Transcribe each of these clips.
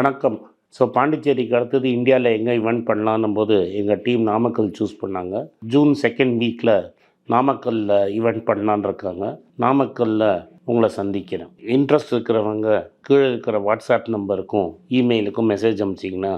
வணக்கம். ஸோ பாண்டிச்சேரிக்கு அடுத்தது இந்தியாவில் எங்கே இவெண்ட் பண்ணலான்னும் போது எங்கள் டீம் நாமக்கல் சூஸ் பண்ணாங்க. ஜூன் செகண்ட் வீக்கில் நாமக்கல்லில் ஈவெண்ட் பண்ணலான் இருக்காங்க. நாமக்கல்லில் உங்களை சந்திக்கிறேன். இன்ட்ரெஸ்ட் இருக்கிறவங்க கீழே இருக்கிற வாட்ஸ்அப் நம்பருக்கும் இமெயிலுக்கும் மெசேஜ் அனுப்பிச்சிங்கன்னா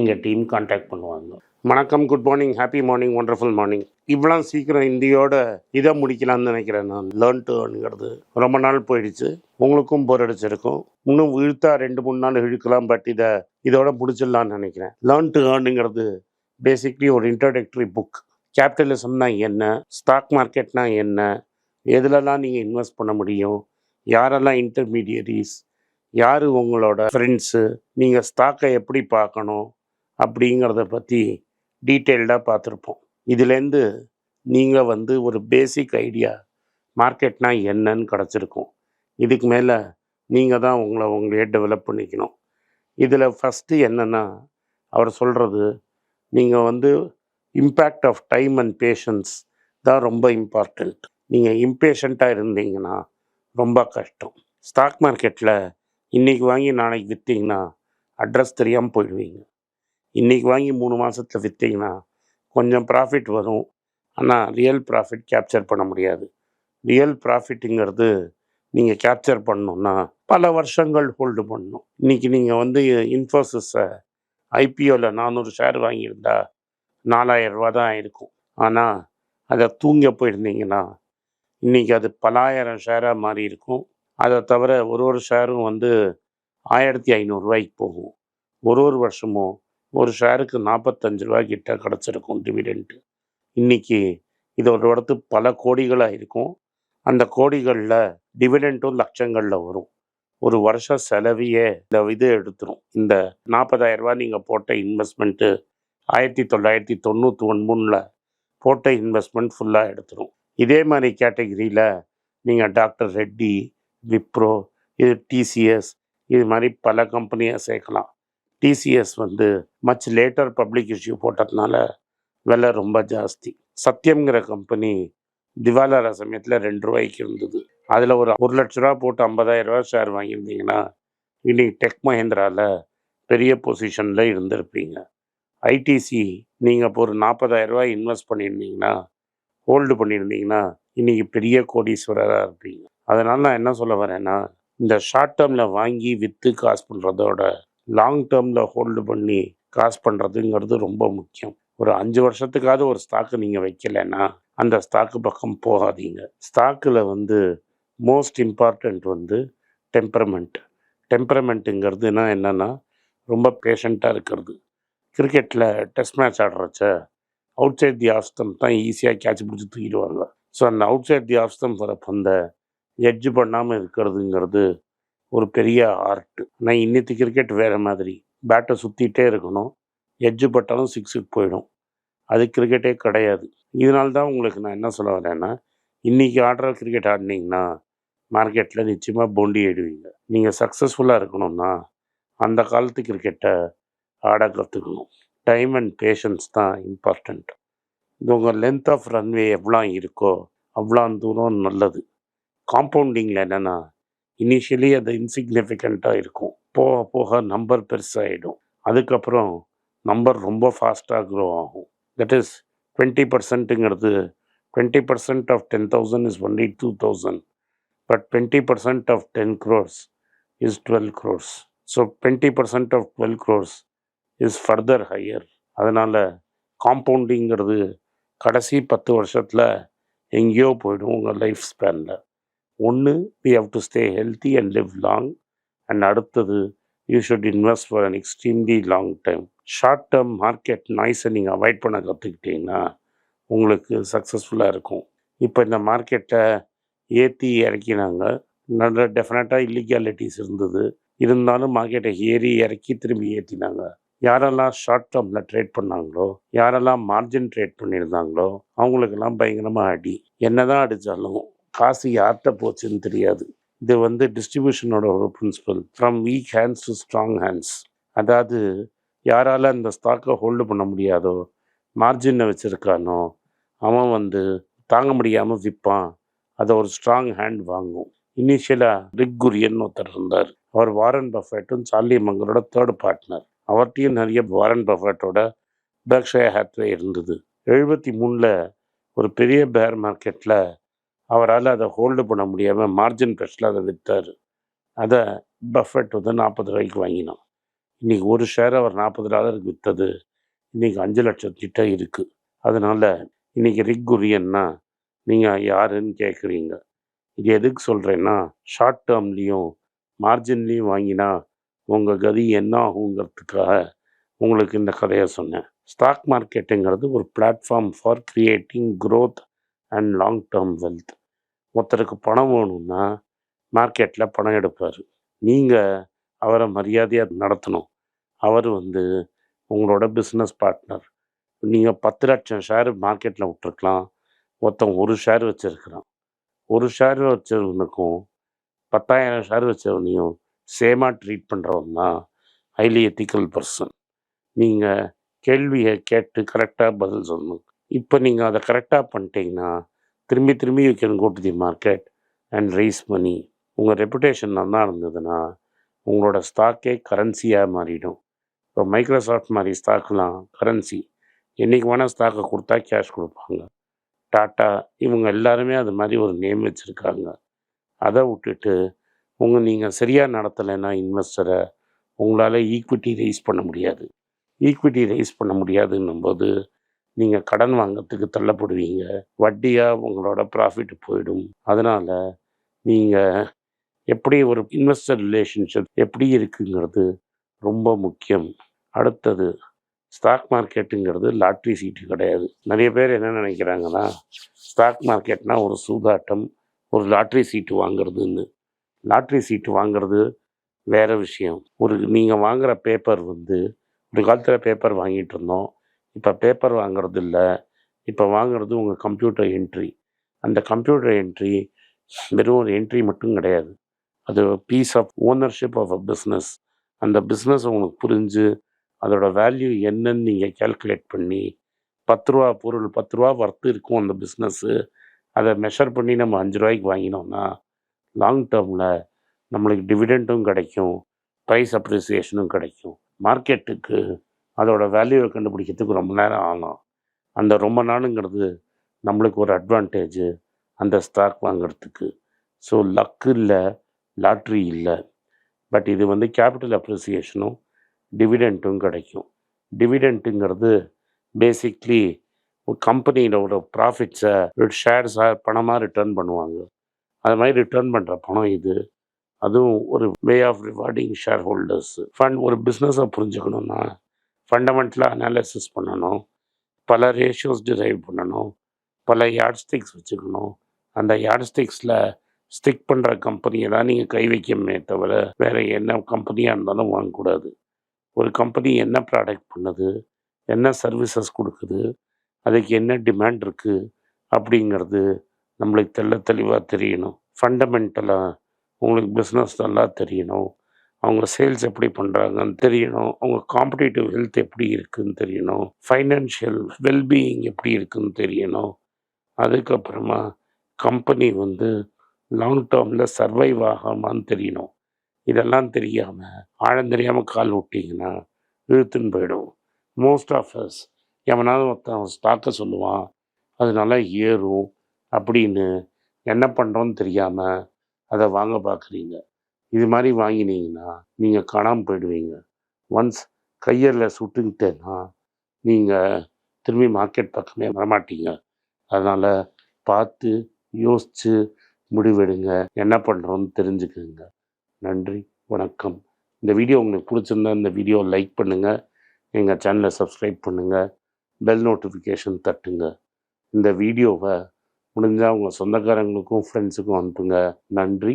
எங்கள் டீம் காண்டாக்ட் பண்ணுவாங்க. வணக்கம் good morning happy morning wonderful morning இவ்வளோ சீக்கிரம் இந்தியோட இதை முடிக்கலாம்னு நினைக்கிறேன் நான். லேர்ன் டு ஏர்னுங்கிறது ரொம்ப நாள் போயிடுச்சு. உங்களுக்கும் போர் அடிச்சிருக்கும். இன்னும் இழுத்தா ரெண்டு மூணு நாள் இழுக்கலாம் பட் இதை இதோட முடிச்சிடலாம்னு நினைக்கிறேன். லேர்ன் டு ஏர்னுங்கிறது பேசிக்லி ஒரு இன்ட்ரடக்டரி புக் கேபிட்டலிசம்னா என்ன? ஸ்டாக் மார்க்கெட்னா என்ன? எதுலலாம் நீங்கள் இன்வெஸ்ட் பண்ண முடியும்? யாரெல்லாம் இன்டர்மீடியரிஸ் யார் உங்களோட ஃப்ரெண்ட்ஸு நீங்கள் ஸ்டாக்கை எப்படி பார்க்கணும்? அப்படிங்கிறத பற்றி டீட்டெயில்டாக பார்த்துருப்போம். இதுலேருந்து நீங்கள் வந்து ஒரு பேசிக் ஐடியா மார்க்கெட்னா என்னன்னு கிடச்சிருக்கும். இதுக்கு மேலே நீங்கள் தான் உங்களை உங்களையே டெவலப் பண்ணிக்கணும். இதில் ஃபஸ்ட்டு என்னென்னா அவர் சொல்கிறது நீங்கள் வந்து impact of time and patience தான் ரொம்ப இம்பார்ட்டண்ட் நீங்கள் இம்பேஷண்ட்டாக இருந்தீங்கன்னா ரொம்ப கஷ்டம். ஸ்டாக் மார்க்கெட்டில் இன்றைக்கி வாங்கி நாளைக்கு விற்றீங்கன்னா அட்ரஸ் தெரியாமல் போயிடுவீங்க. இன்றைக்கி வாங்கி மூணு மாதத்தில் விற்றீங்கன்னா கொஞ்சம் ப்ராஃபிட் வரும். ஆனால் ரியல் ப்ராஃபிட் கேப்சர் பண்ண முடியாது. ரியல் ப்ராஃபிட்டுங்கிறது நீங்கள் கேப்சர் பண்ணணுன்னா பல வருஷங்கள் ஹோல்டு பண்ணணும். இன்றைக்கி நீங்கள் வந்து இன்ஃபோசிஸை ஐபிஓவில் நானூறு ஷேர் வாங்கியிருந்தா நாலாயிரம் ரூபா தான் இருக்கும். ஆனால் அதை தூங்க போயிருந்தீங்கன்னா இன்றைக்கி அது பலாயிரம் ஷேராக மாறி இருக்கும். அதை தவிர ஒரு ஒரு ஷேரும் வந்து ஆயிரத்தி ஐநூறுரூவாய்க்கு போகும். ஒரு ஒரு வருஷமும் ஷேருக்கு நாற்பத்தஞ்சு ரூபா கிட்ட கிடச்சிருக்கும் டிவிடெண்ட்டு இன்னைக்கு இதோட இடத்து பல கோடிகளாக இருக்கும். அந்த கோடிகளில் டிவிடெண்ட்டும் லட்சங்களில் வரும். ஒரு வருஷ செலவையே இந்த இது எடுத்துரும். இந்த நாற்பதாயிரரூபா நீங்கள் போட்ட இன்வெஸ்ட்மெண்ட்டு ஆயிரத்தி தொள்ளாயிரத்தி தொண்ணூற்றி ஒன்பதுல போட்ட இன்வெஸ்ட்மெண்ட் ஃபுல்லாக எடுத்துரும். இதே மாதிரி கேட்டகிரியில் நீங்கள் டாக்டர் ரெட்டி விப்ரோ இது டிசிஎஸ் இது மாதிரி பல கம்பெனியை சேர்க்கலாம். டிசிஎஸ் வந்து மச் லேட்டர் பப்ளிக் இஷ்யூ போட்டதுனால விலை ரொம்ப ஜாஸ்தி. சத்யம்ங்கிற கம்பெனி திவாலார சமயத்தில் ரெண்டு ரூபாய்க்கு இருந்தது. அதில் ஒரு ஒரு லட்ச ரூபா போட்டு ஐம்பதாயிரம் ரூபா ஷேர் வாங்கியிருந்தீங்கன்னா இன்னைக்கு டெக் மஹேந்திராவில் பெரிய பொசிஷனில் இருந்திருப்பீங்க. ஐடிசி நீங்கள் இப்போ ஒரு நாற்பதாயிரம் ரூபாய் இன்வெஸ்ட் பண்ணியிருந்தீங்கன்னா ஹோல்டு பண்ணியிருந்தீங்கன்னா இன்னைக்கு பெரிய கோடீஸ்வரராக இருப்பீங்க. அதனால் நான் என்ன சொல்ல வரேன்னா இந்த ஷார்ட் டேர்மில் வாங்கி விற்று காசு பண்ணுறதோட லாங் டேர்மில் ஹோல்டு பண்ணி காசு பண்ணுறதுங்கிறது ரொம்ப முக்கியம். ஒரு அஞ்சு வருஷத்துக்காவது ஒரு ஸ்டாக்கு நீங்கள் வைக்கலைன்னா அந்த ஸ்டாக்கு பக்கம் போகாதீங்க. ஸ்டாக்கில் வந்து மோஸ்ட் இம்பார்ட்டண்ட் வந்து டெம்பரமெண்ட் டெம்பரமெண்ட்டுங்கிறதுனா என்னென்னா ரொம்ப பேஷண்ட்டாக இருக்கிறது. கிரிக்கெட்டில் டெஸ்ட் மேட்ச் ஆடுறச்ச அவுட் சைட் தி ஆஃப் தான் ஈஸியாக கேட்ச் பிடிச்சி தூக்கிடுவாங்க. ஸோ அந்த outside the off stump வர எட்ஜ் பண்ணாமல் இருக்கிறதுங்கிறது ஒரு பெரிய ஆர்ட் ஆனால் இன்னித்து கிரிக்கெட் வேறு மாதிரி. பேட்டை சுற்றிட்டே இருக்கணும். எஜ்ஜு பட்டாலும் சிக்ஸுக்கு போயிடும். அது கிரிக்கெட்டே கிடையாது. இதனால தான் உங்களுக்கு நான் என்ன சொல்ல வரேன்னா இன்றைக்கி ஆடுற கிரிக்கெட் ஆடினீங்கன்னா மார்க்கெட்டில் நிச்சயமாக போண்டி ஆயிடுவீங்க நீங்கள் சக்ஸஸ்ஃபுல்லாக இருக்கணும்னா அந்த காலத்து கிரிக்கெட்டை ஆட கற்றுக்கணும் டைம் அண்ட் பேஷன்ஸ் தான் இம்பார்ட்டண்ட் இது உங்கள் லென்த் ஆஃப் ரன்வே எவ்வளோ இருக்கோ அவ்வளோ தூரம் நல்லது. காம்பவுண்டிங்கில் என்னென்னா இனிஷியலி அது இன்சிக்னிஃபிகண்ட்டாக இருக்கும். போக போக நம்பர் பெருசாகிடும் அதுக்கப்புறம் நம்பர் ரொம்ப ஃபாஸ்ட்டாக க்ரோ ஆகும். That is twenty பர்சன்ட்டுங்கிறது twenty percent of ten thousand is only two thousand but twenty percent of ten crores is twelve crores so twenty percent of twelve crores is further higher அதனால் காம்பவுண்டிங்கிறது கடைசி பத்து வருஷத்தில் எங்கேயோ போயிடும் உங்கள் life ஸ்பேனில் ஒன்று we have to stay healthy and live long and அடுத்தது you should invest for an extremely long time short term market நாய்ஸை நீங்கள் அவாய்ட் பண்ண கற்றுக்கிட்டிங்கன்னா உங்களுக்கு சக்ஸஸ்ஃபுல்லாக இருக்கும். இப்போ இந்த மார்க்கெட்டை ஏற்றி இறக்கினாங்க. நல்ல டெஃபினட்டாக இல்லீகாலிட்டிஸ் இருந்தது. இருந்தாலும் மார்க்கெட்டை ஏறி இறக்கி திரும்பி ஏற்றினாங்க யாரெல்லாம் ஷார்ட் டேர்மில் ட்ரேட் பண்ணாங்களோ யாரெல்லாம் மார்ஜின் ட்ரேட் பண்ணியிருந்தாங்களோ அவங்களுக்கெல்லாம் பயங்கரமாக அடி. என்னதான் அடித்தாலும் காசு யார்கிட்ட போச்சுன்னு தெரியாது. இது வந்து டிஸ்ட்ரிபியூஷனோட ஒரு principle from weak hands to strong hands அதாவது யாரால் அந்த ஸ்டாக்கை ஹோல்டு பண்ண முடியாதோ மார்ஜினை வச்சுருக்கானோ அவன் வந்து தாங்க முடியாமல் விற்பான் அதை ஒரு ஸ்ட்ராங் ஹேண்ட் வாங்கும். இனிஷியலாக ரிக் குரியன் ஒருத்தர் இருந்தார். அவர் வாரன் பஃபேட்டும் சார்லி மங்கரோட தேர்ட் பார்ட்னர் அவர்கிட்டையும் நிறைய வாரன் பஃபேட்டோட பேக்ஷய ஹேத்வே இருந்தது. எழுபத்தி மூணில் ஒரு பெரிய பேர் மார்க்கெட்டில் அவரால் அதை ஹோல்டு பண்ண முடியாமல் மார்ஜின் ப்ரெஷில் அதை விற்றார் அதை பஃபெட் வந்து நாற்பது ரூபாய்க்கு வாங்கினோம் இன்றைக்கி ஒரு ஷேர் அவர் நாற்பது டாலருக்கு விற்றது இன்றைக்கி அஞ்சு லட்சத்திட்ட இருக்குது அதனால் இன்றைக்கி ரிக் குரியன்னா நீங்கள் யாருன்னு கேட்குறீங்க இது எதுக்கு சொல்கிறேன்னா ஷார்ட் டேர்ம்லேயும் மார்ஜின்லேயும் வாங்கினா உங்கள் கதி என்ன ஆகுங்கிறதுக்காக உங்களுக்கு இந்த கதையை சொன்னேன். ஸ்டாக் மார்க்கெட்டுங்கிறது ஒரு platform for creating growth and long term wealth ஒருத்தருக்கு பணம் வேணும்னா மார்க்கெட்டில் பணம் எடுப்பார். நீங்கள் அவரை மரியாதையாக நடத்தணும். அவர் வந்து உங்களோட பிஸ்னஸ் பார்ட்னர் நீங்கள் பத்து லட்சம் ஷேர் மார்க்கெட்டில் விட்டுருக்கலாம். ஒருத்தன் ஒரு ஷேர் வச்சுருக்கிறான். ஒரு ஷேர் வச்சவனுக்கும் பத்தாயிரம் ஷேர் வச்சவனையும் சேமாக ட்ரீட் பண்ணுறவன் தான் ஹைலி எத்திக்கல் பர்சன் நீங்கள் கேள்வியை கேட்டு கரெக்டாக பதில் சொல்லணும். இப்போ நீங்கள் அதை கரெக்டாக பண்ணிட்டீங்கன்னா திரும்பி திரும்பி you can go to the market and raise money உங்கள் ரெப்புடேஷன் நல்லா இருந்ததுன்னா உங்களோட ஸ்டாக்கே கரன்சியாக மாறிடும். இப்போ மைக்ரோசாஃப்ட் மாதிரி ஸ்டாக்லாம் கரன்சி என்றைக்கு வேணால் ஸ்டாக்கை கொடுத்தா கேஷ் கொடுப்பாங்க. டாட்டா இவங்க எல்லாருமே அது மாதிரி ஒரு நேம் வச்சுருக்காங்க. அதை விட்டுட்டு உங்கள் நீங்கள் சரியாக நடத்தலைன்னா இன்வெஸ்டரை உங்களால் ஈக்விட்டி ரைஸ் பண்ண முடியாது. ஈக்விட்டி ரைஸ் பண்ண முடியாதுன்னும் போது நீங்கள் கடன் வாங்கிறதுக்கு தள்ளப்படுவீங்க. வட்டியாக உங்களோட ப்ராஃபிட் போயிடும். அதனால் நீங்கள் எப்படி ஒரு இன்வெஸ்டர் ரிலேஷன்ஷிப் எப்படி இருக்குங்கிறது ரொம்ப முக்கியம். அடுத்தது ஸ்டாக் மார்க்கெட்டுங்கிறது லாட்ரி சீட்டு கிடையாது. நிறைய பேர் என்ன நினைக்கிறாங்கன்னா ஸ்டாக் மார்க்கெட்னா ஒரு சூதாட்டம் ஒரு லாட்ரி சீட்டு வாங்குறதுன்னு. லாட்ரி சீட்டு வாங்குறது வேறு விஷயம். ஒரு நீங்கள் வாங்குகிற பேப்பர் வந்து ஒரு காலத்தில் பேப்பர் வாங்கிட்டு இருந்தோம். இப்போ பேப்பர் வாங்கிறது இல்லை இப்போ வாங்குறது உங்கள் கம்ப்யூட்டர் என்ட்ரி அந்த கம்ப்யூட்டர் என்ட்ரி வெறும் ஒரு என்ட்ரி மட்டும் கிடையாது. அது piece of ownership of a business அந்த பிஸ்னஸ் உங்களுக்கு புரிஞ்சு அதோட வேல்யூ என்னன்னு நீங்கள் கேல்குலேட் பண்ணி பத்து ரூபா பொருள் பத்து ரூபா வர்த்து இருக்கும் அந்த பிஸ்னஸ்ஸு அதை மெஷர் பண்ணி நம்ம அஞ்சு ரூபாய்க்கு வாங்கினோம்னா லாங் டேர்மில் நம்மளுக்கு டிவிடெண்ட்டும் கிடைக்கும் ப்ரைஸ் அப்ரிசியேஷனும் கிடைக்கும். மார்க்கெட்டுக்கு அதோட வேல்யூவை கண்டுபிடிக்கிறதுக்கு ரொம்ப நேரம் ஆகும். அந்த ரொம்ப நாளுங்கிறது நம்மளுக்கு ஒரு அட்வான்டேஜ் அந்த ஸ்டாக் வாங்கிறதுக்கு. ஸோ லக்கு இல்லை லாட்ரி இல்லை. பட் இது வந்து கேபிட்டல் அப்ரிசியேஷனும் டிவிடெண்ட்டும் கிடைக்கும். டிவிடெண்ட்டுங்கிறது பேசிக்லி ஒரு கம்பெனியோட ப்ராஃபிட்ஸை ஷேர்ஸாக பணமாக ரிட்டர்ன் பண்ணுவாங்க. அது மாதிரி ரிட்டர்ன் பண்ணுற பணம் இது. அதுவும் ஒரு way of rewarding shareholders fund ஒரு பிஸ்னஸை புரிஞ்சுக்கணுன்னா ஃபண்டமெண்டலாக அனாலிசிஸ் பண்ணணும். பல ரேஷியோஸ் டிரைவ் பண்ணணும். பல யார்ட் ஸ்டிக்ஸ் வச்சுக்கணும். அந்த யார்ட் ஸ்டிக்ஸில் ஸ்டிக் பண்ணுற கம்பெனியை தான் நீங்கள் கை வைக்கணுமே தவிர வேறு என்ன கம்பெனியாக இருந்தாலும் வாங்கக்கூடாது. ஒரு கம்பெனி என்ன ப்ராடக்ட் பண்ணுது? என்ன சர்வீசஸ் கொடுக்குது? அதுக்கு என்ன டிமாண்ட் இருக்குது அப்படிங்கிறது நம்மளுக்கு தெள்ள தெளிவாக தெரியணும். ஃபண்டமெண்டலாக உங்களுக்கு பிஸ்னஸ் நல்லா தெரியணும். அவங்க சேல்ஸ் எப்படி பண்ணுறாங்கன்னு தெரியணும். அவங்க காம்படிட்டிவ் ஹெல்த் எப்படி இருக்குன்னு தெரியணும். ஃபைனான்ஷியல் வெல்பீயிங் எப்படி இருக்குன்னு தெரியணும். அதுக்கப்புறமா கம்பெனி வந்து லாங் டேர்மில் சர்வைவ் ஆகாமான்னு தெரியணும். இதெல்லாம் தெரியாமல் ஆழம் தெரியாமல் கால் விட்டிங்கன்னா இழுத்துன்னு போயிடும் மோஸ்ட் ஆஃப் அஸ் எவனாவது ஒருத்தன் ஸ்டாக்கை சொல்லுவான். அது நல்லா ஏறும் அப்படின்னு என்ன பண்ணுறோன்னு தெரியாமல் அதை வாங்க பார்க்குறீங்க. இது மாதிரி வாங்கினீங்கன்னா நீங்கள் காணாமல் போயிடுவீங்க. ஒன்ஸ் கையரில் சுட்டுக்கிட்டேன்னா நீங்கள் திரும்பி மார்க்கெட் பக்கமே வரமாட்டீங்க. அதனால் பார்த்து யோசித்து முடிவெடுங்க. என்ன பண்ணுறோன்னு தெரிஞ்சுக்கோங்க. நன்றி வணக்கம். இந்த வீடியோ உங்களுக்கு பிடிச்சிருந்தா இந்த வீடியோ லைக் பண்ணுங்கள் எங்கள் சேனலை சப்ஸ்கிரைப் பண்ணுங்கள் பெல் நோட்டிஃபிகேஷன் தட்டுங்க. இந்த வீடியோவை முடிஞ்சால் உங்கள் சொந்தக்காரங்களுக்கும் ஃப்ரெண்ட்ஸுக்கும் அனுப்புங்க. நன்றி.